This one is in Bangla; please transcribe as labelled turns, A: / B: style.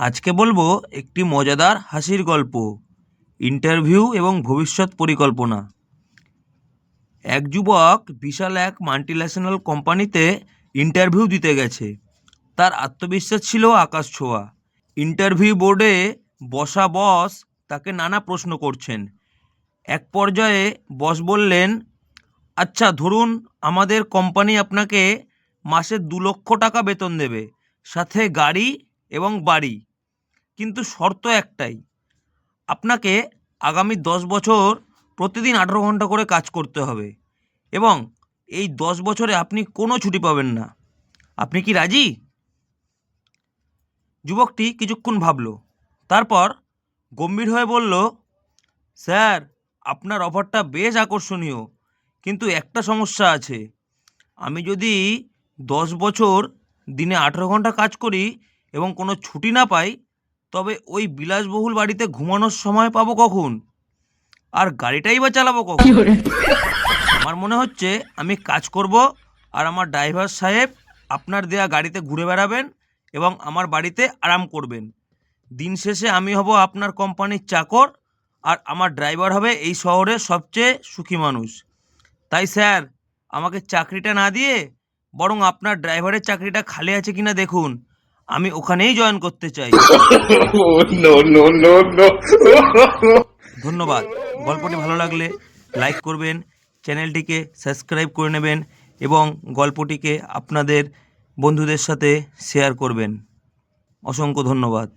A: আজকে বলব একটি মজাদার হাসির গল্প ইন্টারভিউ এবং ভবিষ্যৎ পরিকল্পনা। এক যুবক বিশাল এক মাল্টিন্যাশনাল কোম্পানিতে ইন্টারভিউ দিতে গেছে। তার আত্মবিশ্বাস ছিল আকাশ ছোঁয়া। ইন্টারভিউ বোর্ডে বসা বস তাকে নানা প্রশ্ন করছেন। এক পর্যায়ে বস বললেন আচ্ছা ধরুন আমাদের কোম্পানি আপনাকে মাসে দু লক্ষ টাকা বেতন দেবে, সাথে গাড়ি এবং বাড়ি। কিন্তু শর্ত একটাই। আপনাকে আগামী দশ বছর প্রতিদিন আঠেরো ঘণ্টা করে কাজ করতে হবে এবং এই দশ বছরে আপনি কোনো ছুটি পাবেন না। আপনি কি রাজি? যুবকটি কিছুক্ষণ ভাবল, তারপর গম্ভীর হয়ে বলল, স্যার, আপনার অফারটা বেশ আকর্ষণীয়, কিন্তু একটা সমস্যা আছে। আমি যদি দশ বছর দিনে আঠেরো ঘণ্টা কাজ করি এবং কোনো ছুটি না পাই তবে ওই বিলাসবহুল বাড়িতে ঘুমানোর সময় পাবো কখন? আর গাড়িটাই বা চালাবো কখন? আমার মনে হচ্ছে আমি কাজ করব আর আমার ড্রাইভার সাহেব আপনার দেয়া গাড়িতে ঘুরে বেড়াবেন এবং আমার বাড়িতে আরাম করবেন। দিন শেষে আমি হব আপনার কোম্পানির চাকর আর আমার ড্রাইভার হবে এই শহরের সবচেয়ে সুখী মানুষ। তাই স্যার আমাকে চাকরিটা না দিয়ে বরং আপনার ড্রাইভারের চাকরিটা খালি আছে কিনা দেখুন। আমি ওখানেই জয়েন করতে চাই। ধন্যবাদ। গল্পটি ভালো লাগলে লাইক করবেন চ্যানেলটিকে সাবস্ক্রাইব করে নেবেন এবং গল্পটিকে আপনাদের বন্ধুদের সাথে শেয়ার করবেন। অসংখ্য ধন্যবাদ।